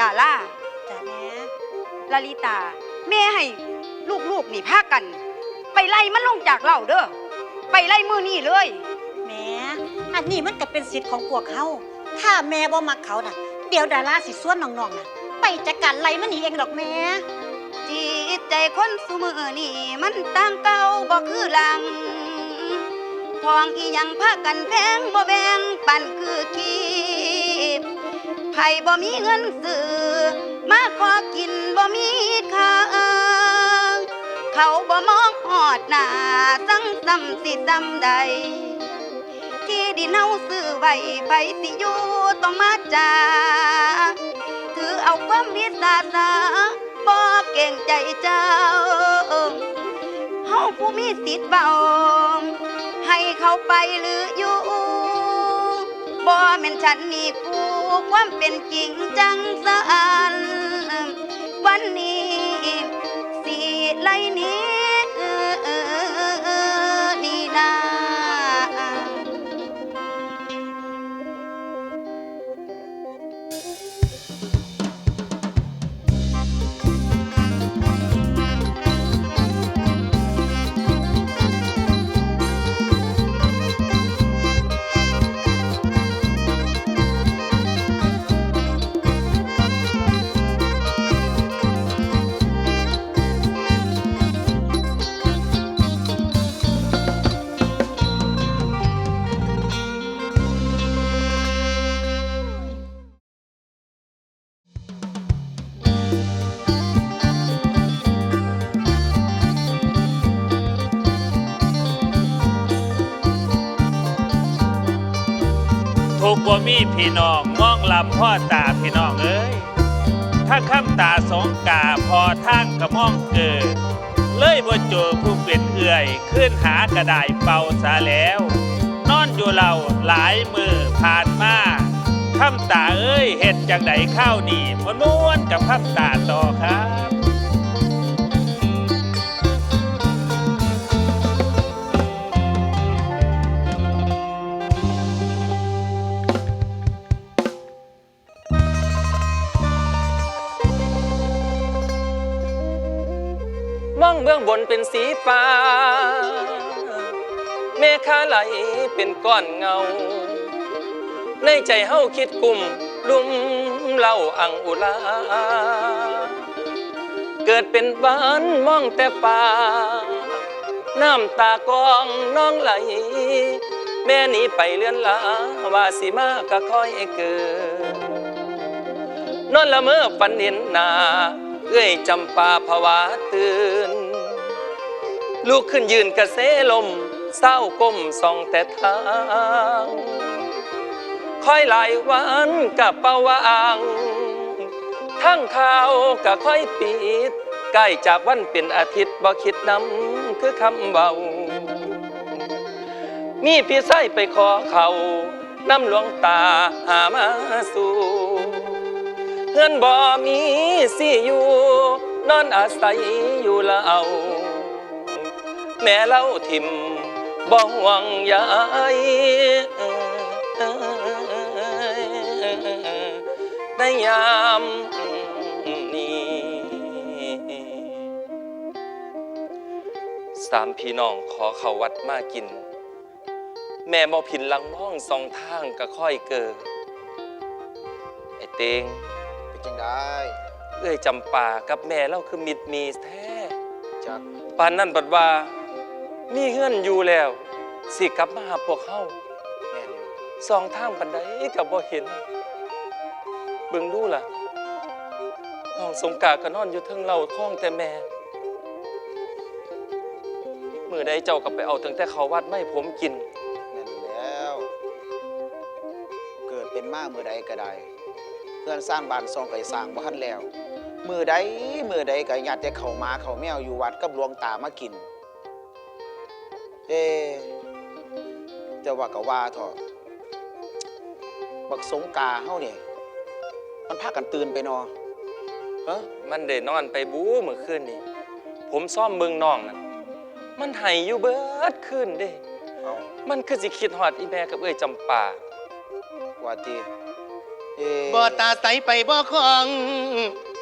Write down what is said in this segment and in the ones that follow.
ดาล่าจ้ะแม่ลาลิตา แม่ให้ลูกๆนี่พากัน ไปไล่มันลงจากเราเด้อไปไล่มือนี่เลยแม่อันนี้มันก็เป็นสิทธิ์ของพวกเขา ถ้าแม่บ่มักเขาน่ะ เดี๋ยวดาราสิส่วนน้องๆน่ะ ไปจัดการไล่มันหนีเองดอกแม่จิตใจคนสุมือนี่มันต่างเก่าบ่คือหลังทองอีหยังพากันแพงบ่แบ่งปันคือคีบ ไผบ่มีเงินซื้อมาขอกินบ่มีค่าเขาบ่มองหอดหน้าสังซ้ำสิซ้ำใด ที่ดินเฮาซื้อไว้ไผสิอยู่ต้องมาจาถือเอาความวิสาสะบ่เก่งใจเจ้าเฮาผู้มีสิทธิ์เบาให้เขาไปหรืออยู่บ่แม่นฉันนี่ผู้ ความเป็นจริงจังสะอานวันนี้ บ่มีพี่น้องมองลำพ่อตาพี่น้องเอ้ยถ้าข้ามตาสองกาพอทางกระมองเกิด เลยบ่เจอผู้เป็นเอื่อยขึ้นหากระไดเป่าซะแล้ว นอนอยู่เราหลายมือผ่านมาข้ามตาเอ้ยเห็ดจังไดข้าวนี่มันม้วนกับข้ามตาต่อครับ สีฟ้า เมฆาไหลเป็นก้อนเงา ในใจเฮาคิดกลุ่มลุ่มเล่าอังอุลา เกิดเป็นบ้านมองแต่ป่า น้ำตากองน้องไหล แม่หนีไปเลื่อนลาว่าสิมาก็คอยเกิดนอนละเมอฝันเห็นนาเอ้ยจำปาภาวะตื่น ลูกขึ้นยืนกระเซลม เศร้าก้มส่องแต่ทางคอยหลายวันกับเป้าวางทั้งข่าวกับค่อยปิดใกล้จากวันเป็นอาทิตย์บ่คิดนำคือคำเบา มีพี่ไส้ไปขอเขาน้ำหลวงตาหามาสู่เพื่อนบ่มีสิอยู่ นอนอาศัยอยู่ละเอา แม่เล่าทิมบ่ห่วงใยในยามนี้สามพี่น้องขอเข้าวัดมากิน แม่บ่ผินหลังมองสองทางก็ค่อยเกิดไอ้เตงเป็นจังได้เอ้ยจำปากับแม่เราคือมิดมีแท้จากปานนั่นบัดว่า มีเฮื่อนอยู่แล้ว สิกลับมาหาพวกเฮาแม่นอยู่สองทางปันใดกับบ่เห็น เบิ่งดูล่ะน้องสงกรารก็นอนอยู่เทิงเราท้องแต่แม่มือใดเจ้าก็ไปเอาตั้งแต่เขาวัดไม่ผมกินแม่นแล้ว เกิดเป็นมากมือใดก็ได้ เพื่อนสร้างบ้านซองไก่สร้างบ่ทันแล้ว มือใดมือใดก็ญาติแต่เขามาเขาแมวอยู่วัดกับหลวงตามากิน เอ๊ะแต่ว่าก็ว่าเถอะบักสงกาเฮาเนี่ย มันพากันตื่นไปเนอเฮ้มันได้นอนไปบู๊เมื่อคืนนี่ผมซ่อมเบิ่งน้องนั่นมันไห้อยู่เบิดคืนเด้ เอามันคือสิคิดฮอดอีแม่กับเอ้ยจำปา ว่าตีเอเอ๊ะบ่ตาใสไปบ่คอง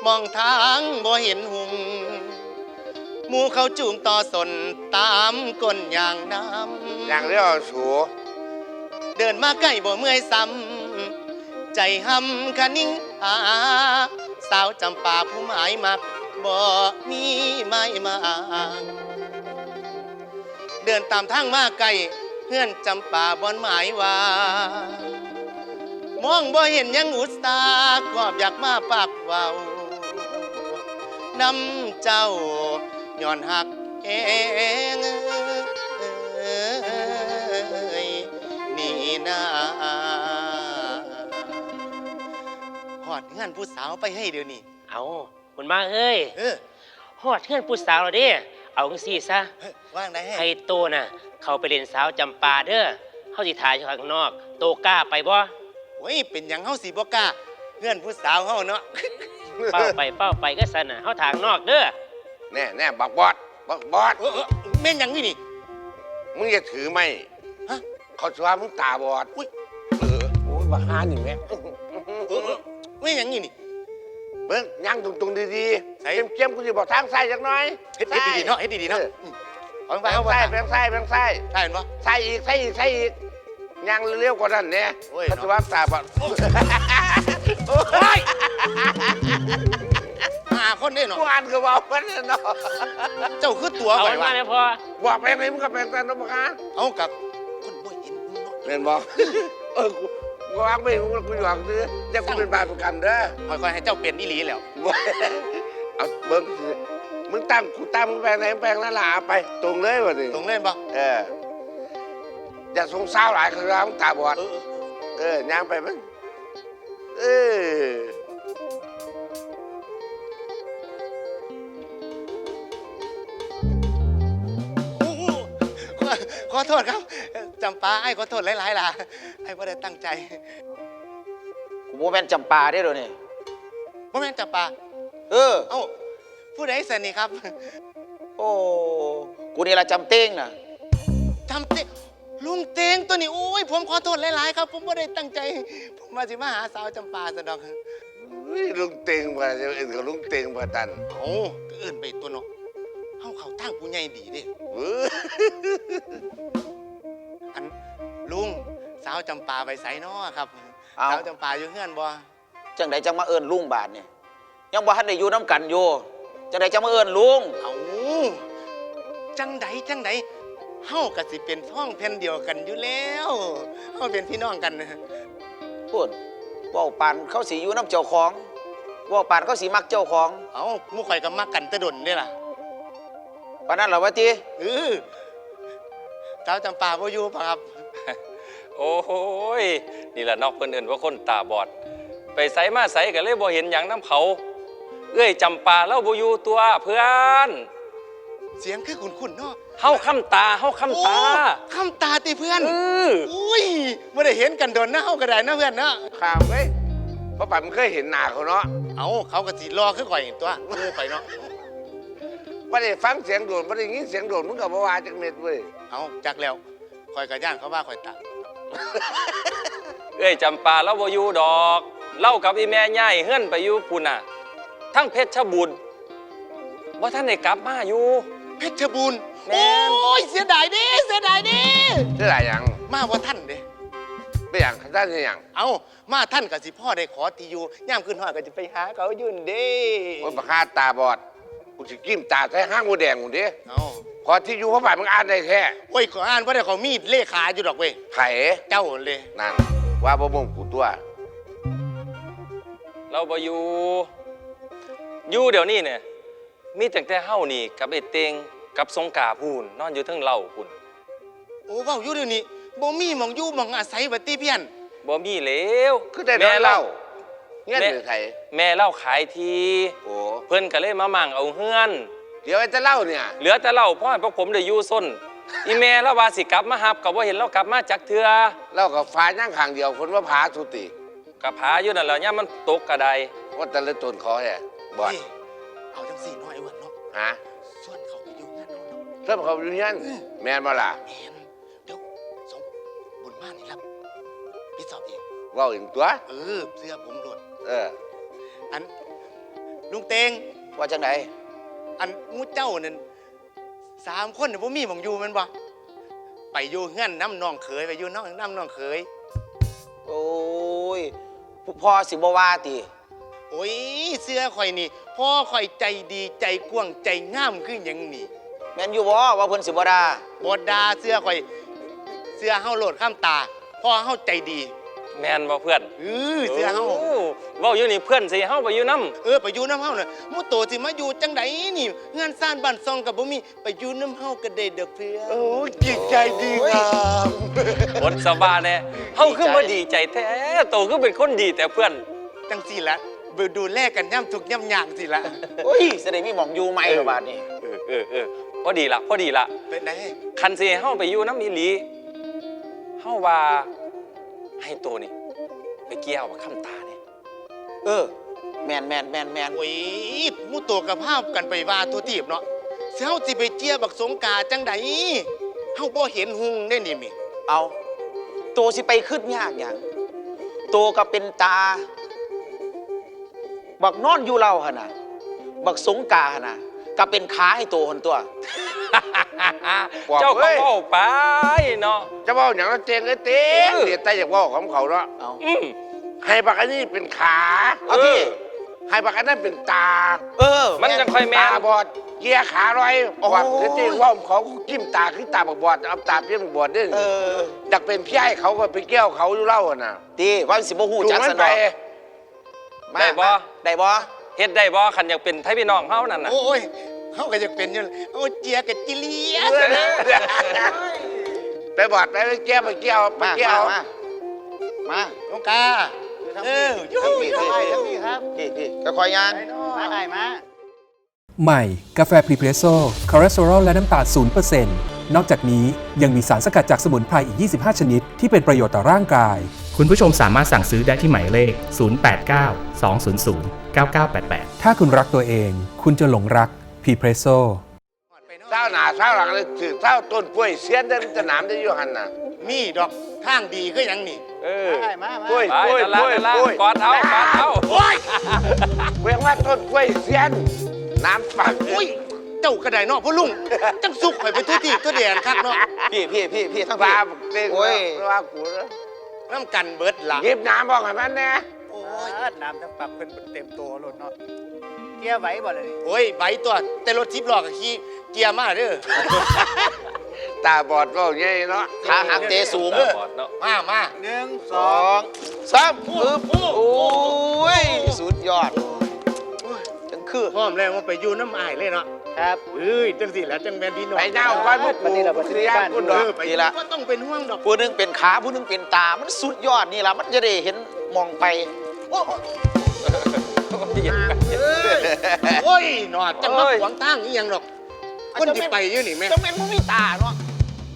มองทางบ่เห็นหุง หมูเขาจูงต่อสนตามก้นอย่างน้ำอย่างเรียกว่าสูเดินมาใกล้บ่เมื่อยซ้ำใจหำคะนิ่งหาสาวจำปาผู้หมายมักบ่มีไม้มาอ้างเดินตามทางมาไกลเพื่อนจำปาบอนหมายว่ามองบ่เห็นหยังอุตสาห์ขอบอยากมาปากเว้านำเจ้า ย้อนหักเองเอ้ยนี่นาหอดเงื่อนผู้สาวไปให้เดี๋ยวนี้เอาคุณมาเอ้ยเออฮอดเพื่อนผู้สาวเราเด้เอาจังซี่ซะเฮ้ยว่างได้ให้ให้โตน่ะ เขาไปเล่นสาวจำปาเด้อเฮาสิถ่ายอยู่ข้างนอก โตกล้าไปบ่โอ้ยเป็นหยังเฮาสีบ่กล้าเงื่อนผู้สาวเฮาเนาะเป้าไปเป้าไปก็สั่นน่ะเฮาทางนอกเด้อ แน่แน่บักบอสบักบอสเออเออแม่นยังนี่นี่ มึงอย่าถือไหมฮะ เขาจะว่ามึงตาบอดอุ๊ยเออโอ้ยบักฮานี่แม่เออเออแม่นยังนี่นี่ เบิ้งย่างตรงๆดีๆใส่ๆเข้มๆกูจะบอกทางซ้ายจักหน่อยเฮ็ดเฮ็ดดีๆเนาะเฮ็ดดีๆเนาะอืมเอาไปแบเอางไปซ้ายแบงซ้ายแบงซ้ายใช่เห็นปะ ซ้ายอีกซ้ายอีกซ้ายอีกย่างเร็วกว่านั้นเนี่ยโอ้ย เขาจะว่าตาบอด โอ้ย หาคนได้เนาะกูอ่านก็บอกมันน่ะเนาะเจ้าคือตัวเอาไปมันวะมาแล้วพอบอกไปไหนมึงก็เป็นแต่นบักฮาเอากับคนบ่เห็นเนาะเห็นบอกเออกูกูวางไม่รู้กูอยู่หวังซื้อจะกูเป็นบาปประกันเด้อค่อยๆให้เจ้าเป็นอีหลีแล้ว บ่เอาเบิ้งสิมึงตั้งกูตั้งมึงแปลงไหนแปลงนั่นล่ะเอาไป ตรงเลยวะดิตรงเล่นปะเอออย่าสงสาวหลายครั้งตาบอดเออเออเออย่างไปมั้งเออ ขอขอโทษครับจำปาไอ้ขอโทษหลายๆล่ะไอ้บ่ได้ตั้งใจกูบ่แม่นจำปาได้อเดี๋ยวนี้บ่แม่นจำปาเออ เอ้าผู้ใดสนิทครับโอ้ กูนี่ละจำเต้งน่ะจำเตลุงเตงตัวนี้โอ้ยผมขอโทษหลายๆครับ ผมไม่ได้ตั้งใจ ผมมาสิมาหาสาวจำปาสะดอกอุ้ยลุงเต็งมาจะอื่นกับลุงเต็งมาตัน โอ้ก็เอื่นไปตัวเนาะ เฮาเขาตั้งผู้ใหญ่ดีเด้เว้ยอันลุงสาวจำปาไปไสน้อครับเอา สาวจำปาอยู่เฮือนบ่จังใดจังมาเอิ้นลุงบาทเนี่ยยังบ่ทันได้อยู่น้ำกันอยู่จังใดจังมาเอิ้นลุงเอาจังใดจังใดเฮาก็สิเป็นท้องแผ่นเดียวกันอยู่แล้วเฮาเป็นพี่น้องกันพูดเว่าปานเขาสีอยู่น้ำเจ้าของเว่าปานเขาสีมักเจ้าของ เอาหมู่ข่อยก็มักกันแตะดนเด้ล่ะ ปานนั้นเหรอวะทีเออสาวจำปาบ่อยู่ปะครับ โอ้โหยนี่ล่ะนอกเพิ่นเอิ้นว่าคนตาบอด ไปไสมาไสก็เลยบ่เห็นหยังน้ำเขา เอ้ยจำปาเล่าบ่อยู่ตัวเพื่อนเสียงคือขุนๆเนาะเฮาค้ำตาเฮาค้ำตาโอ้คำตาติเพื่อน เอออุ้ยไม่ได้เห็นกันโดนนะเฮาก็ได้นะเพื่อนเนาะ ข่าวเว้ยเพราะป่ามันเคยเห็นหน้าเขาเนาะ เอาเขาก็สิรอคือข่อยตัวงูข่อยเนาะ ไม่ได้ฟังเสียงโดดไม่ได้ยินเสียงโดดมึงกับว่าจากเม็ดเว้ยเอาจักแล้วข่อยก็ย่านเขาว่าข่อยตาเอ้ยจำปาเล่าบ่อยู่ดอก เล่ากับอีแม่ใหญ่เฮือนไปอยู่พุ่นน่ะ ทั้งเพชรบุญว่าท่านได้กลับมาอยู่ เพชรบูรณ์แม่โอ้น ยเสียดายเด้เสียดายเด้เท่าไหร่ยังมาว่าท่านเด้ไม่อย่างท่านนี่อย่างเอามาท่านก็สิพ่อได้ขอที่อยู่ย่ามขึ้นหอดก็จะไปหาเขาอยืนเด้โอ้ยปากกาตาบอด กูจะกิ้มตาใส่ห้างมูแดงกูดิเอาขอที่อยู่เพราะป่ามึงอ่านได้แท้โอ้ยขออ่านว่าได้เขามีดเลขาอยู่ดอกเว้ยไผ่เจ้าเลยนั่น ว่าบ่มงกูตัวเราบ่อยู่อยู่เดี๋ยวนี้เนี่ยมีแต่แต่เฮานี่กับไอ้เตงกับสงกราพูนนอนอยู่เทั้งเล่าพุ่นโอ้เว้าอยู่เดี๋ยวนี้บ่มีหมองอยู่หมองอาศัยบัดติเพี้ยนบ่มีเหลวคือได้น้อยเล่า เงี้ยแม่หรือไทยแม่เล่าขายทีโอ้เพิ่นก็เลยมามั่งเอาเฮือนเดี๋ยวไอ้จะเล่าเนี่ย เหลือแต่เล่าพ่อให้พวกผมได้อยู่ส้นอีแม่แล้วว่าสิกลับมาหับกับว่าเห็นเรากลับมาจากเทือเล่ากับฟ้าย่างขางเดียวคนว่าผาสุติกับผาอยู่นั่นแหละย่ามมันตกกระไดว่าแต่ละตนคอเนี่ยบอดเฮ้ยเอาจังสี่น้อยไอ้วันเนาะฮะส่วนเขาไปอยู่งานเนาะเริ่มเขาอยู่ยันแมนมาล่ะแมนเดี๋ยวสมบุญมากนี่รับพี่สอบเองเว่าอย่างตัวเออเสื้อผมโดด เออ อันลุงเตงว่าจังไดอันมูเจ้านั่นสามคนน่ะบ่มีหมองอยู่แมันบ่ไปอยู่เฮือนน้ำน้องเขยไปอยู่น้องน้ำน้องเขย โอ้ยผู้พ่อสิบ่ว่าติโอ้ยเสื้อข่อยนี่พ่อข่อยใจดีใจกว้างใจงามคือหยังนี่แม่นอยู่บ่ว่าเพิ่นสิบ่ด่าบดดาเสื้อข่อย เสื้อเฮาโหลดข้ามตา พ่อเฮาใจดี แมนบ่เพื่อนเออเสื้อเฮาโเว้าอยู่นี่เพื่อนสิเฮาไปอยู่นํเออไปอยู่น้ำเฮาน่ะมูโตสิมาอยู่จังไดนี่งานสร้างบ้านซองกับบ่มีไปอยู่น้ำเฮาก็ได้ดอกเพื่อนโอ้ยจิตใจดีงามบทสบาแน่เฮาคือบ่ดีใจแท้โตคือเป็นคนดีแต่เพื่อนจังสี่ละไปดูแลกันย่ำทุกย่ำยางสิละโอ้ยแสดงมีหม่องอยู่ใหม่แล้วบาดนี้เออเออเออพอดีละพอดีละเป็นไงคันสิให้เฮาไปอยู่น้ำอีหลีเฮาว่า ให้โตนี่ไปเกี่ยวกับคำตาเนี่ยเออ แม่นแม่นแม่นแม่นโอ้ยมูโตกับภาพกันไปว่าตัวตีบเนาะเสียเฮาสิไปเจียบักสงกาจังไดเฮาบ่เห็นหุงได้นี่มิเอาตัวสิไปขึ้นยากหยังตัวก็เป็นตา บักนอนอยู่เราหั่นน่ะบักสงกาหั่นน่ะ ก็เป็นขาให้ตัวคนตัวบอกเจ้าก็เอ้ยเว้าไปเนาะจะเว่าอย่างนั้นเจงไอ้เต้งเดี๋ยวแต่อยากเว่าของเขาเนาะเอาอืม ให้บักอันนี้เป็นขาเอาที่ให้บักอันนั้นเป็นตาเออ มันจังค่อยแม่ตานบอดเกียร์ขาลอยโอ้บอดคือจริงว่าเขาจิ้มตาขึ้นตาบอดบอดเอาตาเพี้ยนบอดด้วยเอออยากเป็นพี่ไอ้เขาก็ไปเกี่ยวเขาอยู่เล่าอะน่ะดีว่าสิบ่ฮู้จูจักมัสนนไปอมาได้บ่ได้บ่ เฮ็ดได้บ่คันอยากเป็นไทพี่น้องเฮานั่นน่ะโอ้ยเฮาก็จะเป็นอยู่โอ้เจียกับจิเลียซะนะไปบอดไปเกี่ยวไปเกี่ยวไปมาเกี่ยวมามาน้องกาเออยูยูยูพี่พี่ก็คอยงานมาได้มาใหม่ กาแฟพรีเพรสโซ่คอเลสเตอรอลและน้ำตาล0%นนอกจากนี้ยังมีสารสกัดจากสมุนไพรอีก 25 ชนิด ที่เป็นประโยชน์ต่อร่างกาย คุณผู้ชมสามารถสั่งซื้อได้ที่หมายเลข 089 200 9988 ถ้าคุณรักตัวเอง คุณจะหลงรักพรีเพรสโซ่เศร้าหนาเศร้าหลังเลยถือเศร้าต้นกล้วยเสียนเดินสนามได้อยู่หันน่ะมีดอกทางดีคือหยังนี่เออกล้วยไปกล้วยนั่นละกล้วยนั่นละกล้วยกอดเอากอดเอาโอ้ยเวียงว่าต้นกล้วยเสียนน้ำปักโอ้ยเจ้ากระไดเนาะพ่อลุงจังสุกข่อยไปทุที่ตัวแดนคักเนาะพี่พี่พี่พี่ทั้งปพี่ลาเต็งโอ้ยว่ากูนะน้ำกันเบิดหลังหยิบน้ำบอกให้มันนะ โอ้ยน้ำทั้งปรับเพิ่นเต็มตัวรถเนาะเกียร์ไหวบ่เลยโอ้ยใบตัวแต่รถจิบล้อกับขี่เกียร์มาเด้อ ตาบอดว่าไงเนาะขาหักเตะสูงกอดเนาะมามาหนึ่งสสอองงสามปึ๊บโอ้ย สุดยอดจังคือ พร้อมแล้วมาไปอยู่น้ำอายเลยเนาะครับเอ้ยจังสิแล้วจังแมนพี่น้องไปเน่าก้อนพวกกูวันนี้เราไปที่บ้านกูดเออกอไปนี่ละ ก็ต้องเป็นห่วงดอกผู้หนึงเป็นขาผู้หนึงเป็นตา มันสุดยอดนี่ละมันจะได้เห็นมองไป โอ้ยโอ้ยหนอดจังมาขวางทางอีหยังดอก คนที่ไปอยู่นี่แม่จังเป็นผู้มีตาเนาะ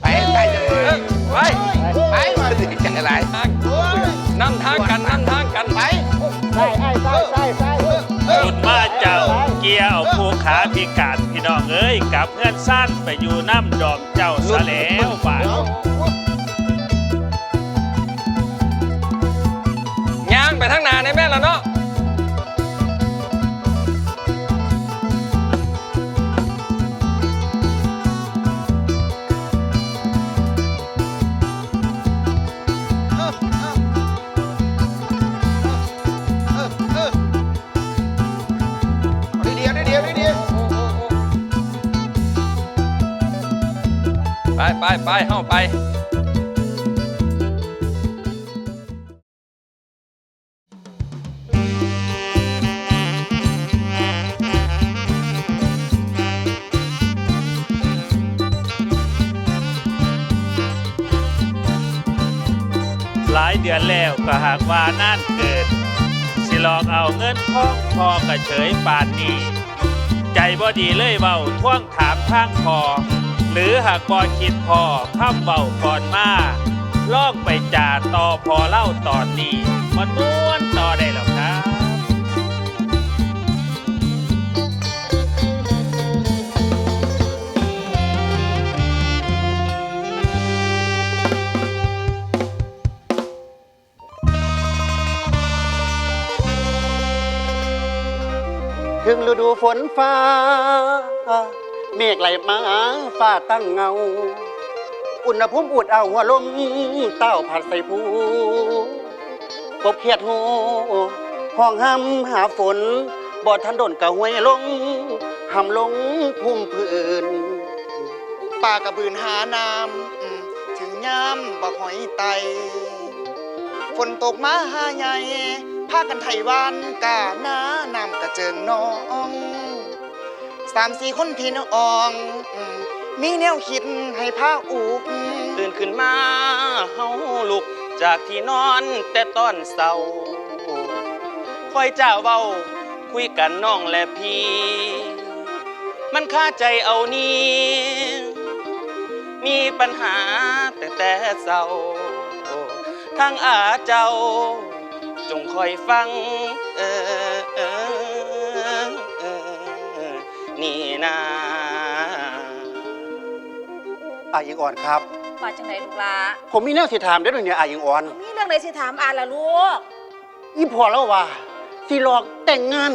ไปไปจังเลยไปไปมาดีใจอะไรทางนำทางกันนำทางกันไปใช่ใช่ใช่ใช่ใช่สุดมาเจ้าเกียร์เอาผู้ขาพิการพี่น้องเอ้ยกับเพื่อนสั้นไปอยู่น้ำดอกเจ้าซะแล้วบาด ไปทางหน้าในแม่นแล้วเนาะดีเดียวดีเดียวดีเดียวไปไปไปเฮาไป เดือนแล้วก็หากว่านั่นเกิด สิหลอกเอาเงินทองพอกระเฉยปานนี้ใจบ่ดีเลยเบาท่วงถามทางพอ หรือหากบ่คิดพอคำเว้าก่อนมาลอกไปจ่าต่อพอเล่าตอนนี้มันม้วนต่อได้หรอกครับ งฤดูฝนฟ้า เมฆไหลมาฟ้าตั้งเงา อุณหภูมิอุดเอาหัวลมเต้าผัดใส่ผู้กบเขียดหูห้องห้ำหาฝนบ่ทันโดนกะห้วยลงห้ำลงพุ่มพื้นป่ากระบืนหาน้ำถึงย่ำบักหอยไต ฝนตกมาหาใหญ่ พากันไถวานกาหน้าน้ำกระเจิงน้องสามสี่คนพี่น้องอืมมีแนวคิดให้พาอุกตื่นขึ้นมาเฮาลุกจากที่นอนแต่ตอนเศร้าคอยเจ้าเว้าคุยกันน้องและพี่ มันคาใจเอานี่มีปัญหาแต่แต่เศร้าทางอาเจ้า จงคอยฟังเออเออเออนี่นาอายิงอ่อนครับ ว่าจังไหนลูกหลาผมมีแนวสิถามได้ด้วยเนี่ยอายิงอ่อน มีเรื่องใดสิถามอ่านล่ะลูก อีพอแล้วว่าสิหลอกแต่งงาน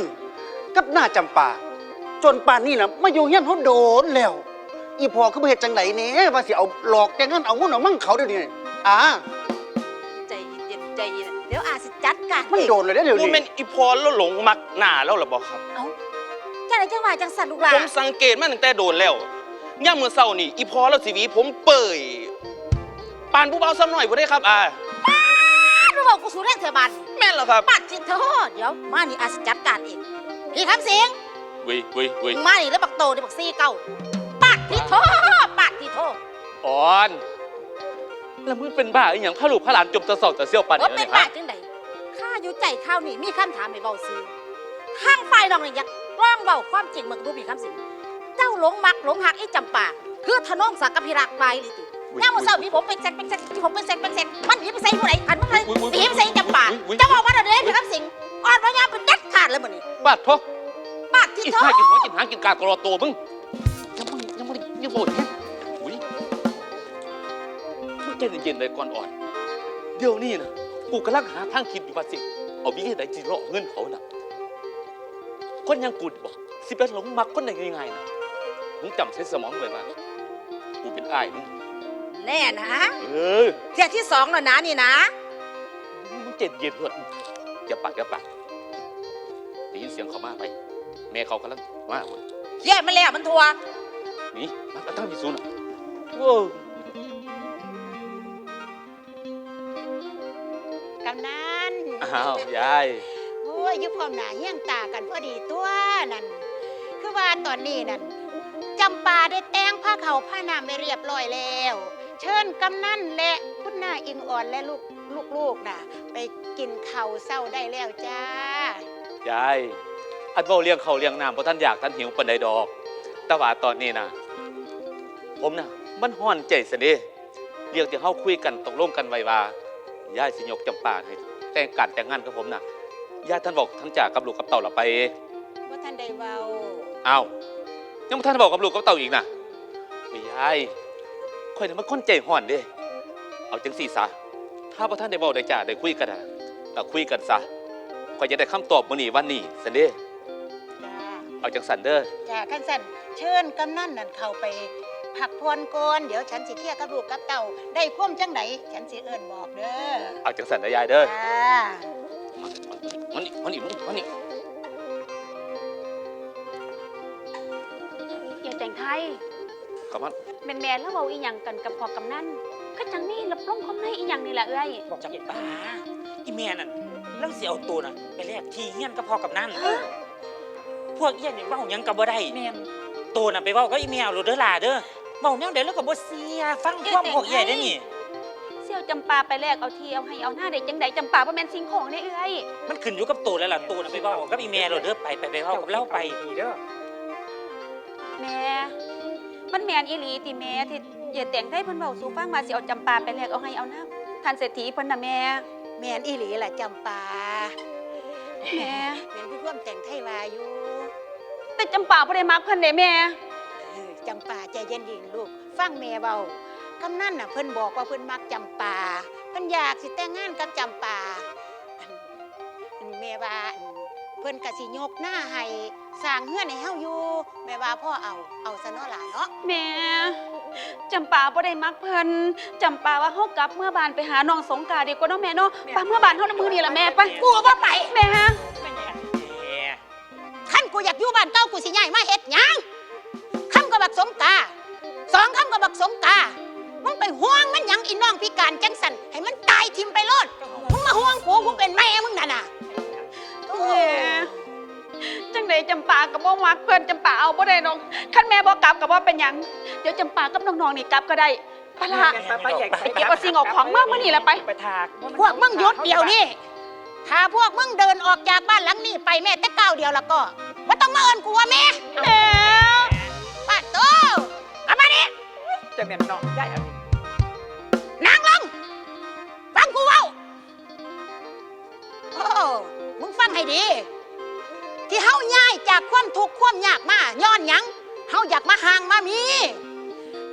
กับหน้าจำปา จนป่านนี้นะมาอยู่เฮียนเขาโดนแล้ว อีพอคือบ่เฮ็ดจังไดเนี่ยว่าสิเอาหลอกแต่งงานเอาเงินเอามั่งเขาเดี๋ยวนี้อ่า ยวอาสิจัดการมันโดนเลยเด้อเดี๋ยวบ่นี้แม่นอีพอแล้วหลงมักหน้าแล้วหรอบอกครับ เอ้าจังไหนจังว่าจังสันลูกหลาผมสังเกตมาตั้งแต่โดนแล้วย่ามมื้อเช้านี่อีพอแล้วสิหวีผมเปื่อยปานผู้เบาซ้ำหน่อยบ่ได้ครับอ่าลูกบอกกูสูเล่นเถอะบันแม่นเหรอครับปัดจิตเถอะเดี๋ยวมานี่อาสิจัดการเองพี่คำเสียงวิวิวิมานี่แล้วบักโตนี่บักซี่เก่าปัดที่โทปัดที่โทอ่อน แล้วมึงเป็นบ้าอีหยังพาลูกพาหลานจมตะเสอกตะเสี่ยวปันว่าเดี๋ยวเป็นนี้บาฮะดจังใดข้า อยู่ใจข้าวนี่มีคำถามให้เบาซื้อทางฝ่ายน้องนี่อยากร้องเบาความจริงเมืองดูพี่คำสิงเจ้าหลงมักหลงหักไอ้จำปาคือทะนงศักดิ์กับพิรักไปหรือติย่ามมื่อเช้าพี่ผมเป็นแซกเป็นแซกที่ผมเป็นแซกเป็นแซกมันหนีไปใส่ผู้ใดหันมาเลยหนีไปใส่จำปาเจะบอกว่าเดี๋ยวนี้พี่คำสิงอ่อนพยาเป็นเด็ดขาดเลยมันนี่บาดทบบาดที่กินโทข้าวกินหัวกินหางกินกากกรอโตมึงยังไม่ยังไม่ยังบ่นแฮะอุ้ยมึงใจเย็นๆเลยก่อนอ่อน เดี๋ยวนี้นะ กูกำลังหาทางคิดอยู่ว่าสิ เอาวิธีไหนจีรอเงินเขาน่ะ คนอยังกูบอกสิเป็นหลงมักคนไหนง่ายๆนะมึงจำใช้สมองไว้ว่ากูเป็นอ้ายมึงแน่นะเออเที่ยที่สองแล้วนะนี่นะ มึงเจ็ดเย็นเพื่อนอย่าปากอย่าปากได้ยินเสียงเขามาไป แม่เขากำลังมาเว้ยเที่ยมันแล้วมันทัวนี่มันตั้งที่ศูนย์อะโว้ก นันอ้าวยายโอ้ยอยุพร้อมหน้าเฮี้ยงตากันพอดีตัวนั่นคือว่าตอนนี้นั่นจำปาได้แต่งผ้าเขาวผ้านามไปเรียบร้อยแล้ว เชิญกำนันและคุณนายอิงอ่อนและลูกลูกๆน่ะ ไปกินข้าวเศร้าได้แล้วจ้ายายอันเว่าเลี้ยงเขาวเลี้ยงน้ำเพราะท่านอยากท่านหิวปันใดดอก แต่ว่าตอนนี้นะผมนะมันห่อนใจเสยเด็เรียกที่เฮาคุยกันตกลงกันไว้ว่า ยายสิยกจำปาให้แต่งการแต่งงานกับผมนะยายท่านบอกท่านจากกับลูกกับเต่าเราไปว่าท่านได้เว้าอ้าวยังบ่ท่านบอกกับลูกกับเต่าอีกนะไม่ยายค่อยน่ะมันคนใจห่อนเด้เอาจังสี่ซะถ้าพ่ท่านได้บอกได้จ่าได้คุยกันนะก็คุยกันซะค่อยจะได้คำตอบมื้อนี้วันนี้สันเด้จ้าเอาจังสันเด้อ จ้าขั้นสันเชิญกำนันนั่นเข้าไป พักผ่อนก่อนเดี๋ยวฉันสิเคลียร์กับลูกกับเต่าได้ความจังไดฉันสิเอิ้นบอกเด้อเอาจังสันเด้อยายเด้อจ้ามันนี่มันนี่มันนี่อย่าแต่งไทยกลับมันแม่นแม่แล้วเว้าอีหยังกันกับพ่อกำนันก็จังนี่รับรองความในอีหยังนี่แหละเอ้ยจำปาอีเมียนั่นแล้วเสียเอาตัวน่ะไปแลกที่เฮียนก็พอกับนั่นพวกเอี้ยนนี่เว้าหยังกับบ่ได้แม่นตัวน่ะไปเว้ากับอีเมียเอาโลดเด้อล่ะเด้อ เว้าแนวใดแล้วก็บ่เสียฟังความพวกเอี้ยได้อนี่ เสี่ยวจำปาไปแลกเอาทีเอาให้เอาหน้าได้จังใดจำปาบ่แม่นสิ่งของเด้เอ้ยมันขึ้นอยู่กับตัวแล้วล่ะตัวน่ะไปเว้ากับอีเมียโลดเด้อไปไปไปเว้ากับเราไปแม่ มันแม่นอีหลีติแม่ที่อย่าแต่งไทยเพิ่นเว้าสู่ฟังว่าสิเอาจำปาไปแลกเอาให้เอาหน้าท่านเศรษฐีเพิ่นน่ะแม่ แม่นอีหลีล่ะจำปาแม่เป็นผู้ร่วมแต่งไทยวาอยู่แต่จำปาบ่ได้มักเพิ่นเด้แม่เออ จำปาใจเย็นๆลูก ฟังแม่เบากำนันน่ะเพิ่นบอกว่าเพิ่นมักจำปาเพิ่นอยากสิแต่งงานกับจำปาอันอันแม่ว่านเพิ่นก็สิยกหน้าให้สร้างเฮือนให้เฮาอยู่แม่ว่าพ่อเอาเอาซะเนาะหล่ะเนาะแม่จำปาบ่ได้มักเพิ่นจำปาว่าเฮากลับเมื่อบานไปหาน้องสงกรารดีกว่าเนาะแม่เนาะไปเมื่อบานเฮาในมือนี่ล่ะแม่ไปกูบ่ไปแม่ฮะคันกูอยากอยู่บ้านเก่ากูสิย้ายมาเฮ็ดหยัง สมกาสองคำก็บักสมกามึงไปห่วงมันหยังอีน้องพิการจังสันให้มันตายทิมไปโลดมึงมาห่วงกูกูเป็นแม่มึงน่ะน่ะแม่จังไดจำปาก็บ่มักเพิ่อนจำปาเอาบ่ได้น้องคันแม่บ่กลับก็บ่เป็นหยัง เดี๋ยวจำปากับน้องๆนี่กลับก็ได้ไปละ ไปใหญ่ไปเก็บเอาสิ่งเอาของมามื้อนี้ล่ะไป ไปถากพวกมึงหยุดเดียวนี่ถ้าพวกมึงเดินออกจากบ้านหลังนี้ไปแม่แต่ก้าวเดียวแล้วก็ว่ต้องมาเอินกูว่าแม่แม่ จะแม่นน้องได้อันนี้นางลงฟังกูเว้าโอ้มึงฟังให้ดี ที่เฮาย้ายจากความทุกข์ความยากมาย้อนหยังเฮาอยากมาห่างมามี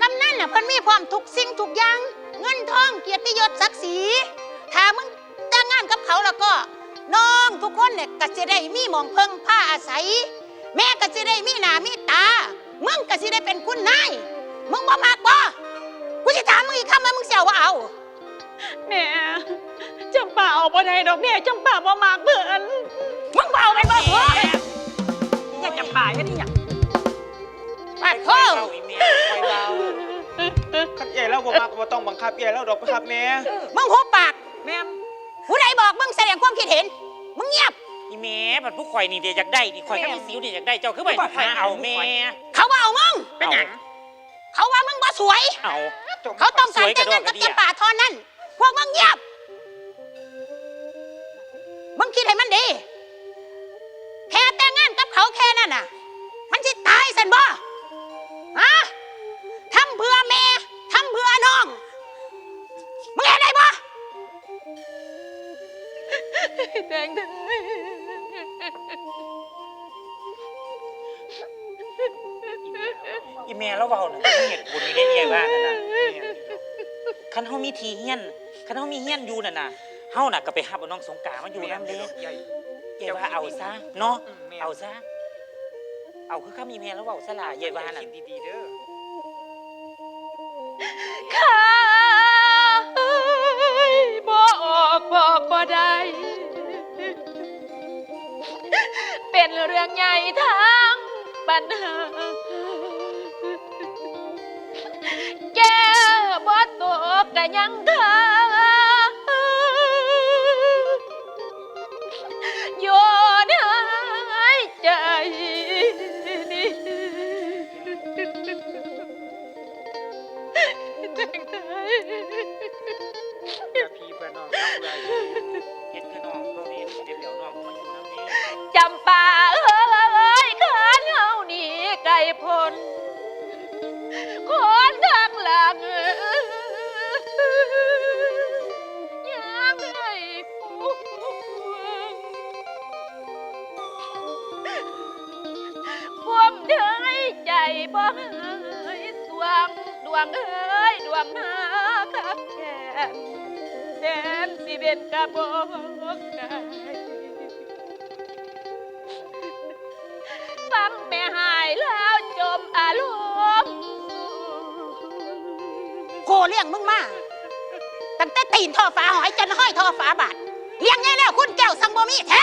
กำนั่นน่ะเพิ่นมีความทุกสิ่งทุกอย่าง เงินทองเกียรติยศศักดิ์ศรีถ้ามึงแต่งงานกับเขาแล้วก็น้องทุกคนเนี่ยก็จะได้มีหมองเพิ่งผ้าอาศัย แม่ก็จะได้มีหน้ามีตา มึงก็จะได้เป็นคุณนาย มึงบ่มากบ่กูจะถามมึงอีกคำว่ามึงเสียวว่าเอา แม่จำปาเอาบ่ได้ดอกแม่จำปาบ่มักเพิ่นมึงเบาไปบ่หัวอย่าจำป่าแค่นี้อย่างปาดโคขันใหญ่แล้วบ่มักบ่ต้องบังคับใหญ่แล้วดอกครับแม่มึงหุบปากแม่นผู้ใดบอกมึงแสดงความคิดเห็น มึงเงียบอีแม่บัดผู้ข่อยนี่เดี๋ยวอยากได้นี่ข่อยก็มีสิวนี่อยากได้เจ้าคือไปหาเอาแม่เขาว่าเอามึงเป็นหยัง เขาว่ามึงบ่สวย เอาเขาต้องการสวยกแต่ระงโดงาดนกกัระบเดี่ยจำป่าเท่านั้น พวกมึงเงียบ มึงคิดให้มันดี แค่แต่งงานกับเขาแค่นั้นน่ะ มันจะตายสันบ่ฮะทำเพื่อแม่ทำเพื่อน้อง มึงเห็นได้บ่แดงเด้ ออีแม่แล้วเว้าน่ะมีเหตุผลนี่ได้ใหญ่ว่านั่นน่ะคันเฮามีทีเฮียนคันเฮามีเฮียนอยู่นั่นน่ะเฮาน่ะก็ไปหับเอาน้องสงกรานต์มาอยู่นำเด้ใหญ่ว่าเอาซะเนาะเอาซะเอาคือคำอีแม่แล้วเว้าซะล่ะใหญ่ว่าน่ะดีๆเด้อข้าบ่ออกบอกบ่ได้เป็นเรื่องใหญ่ทางปัญหา กกะยังทาโเลี้ยงมึงมาตั้งแต่ตีนท่อฟ้าหอยจนห้อยท่อฟ้าบาดเลี้ยงไงแล้วคุณแก้วสังบ่มีแท้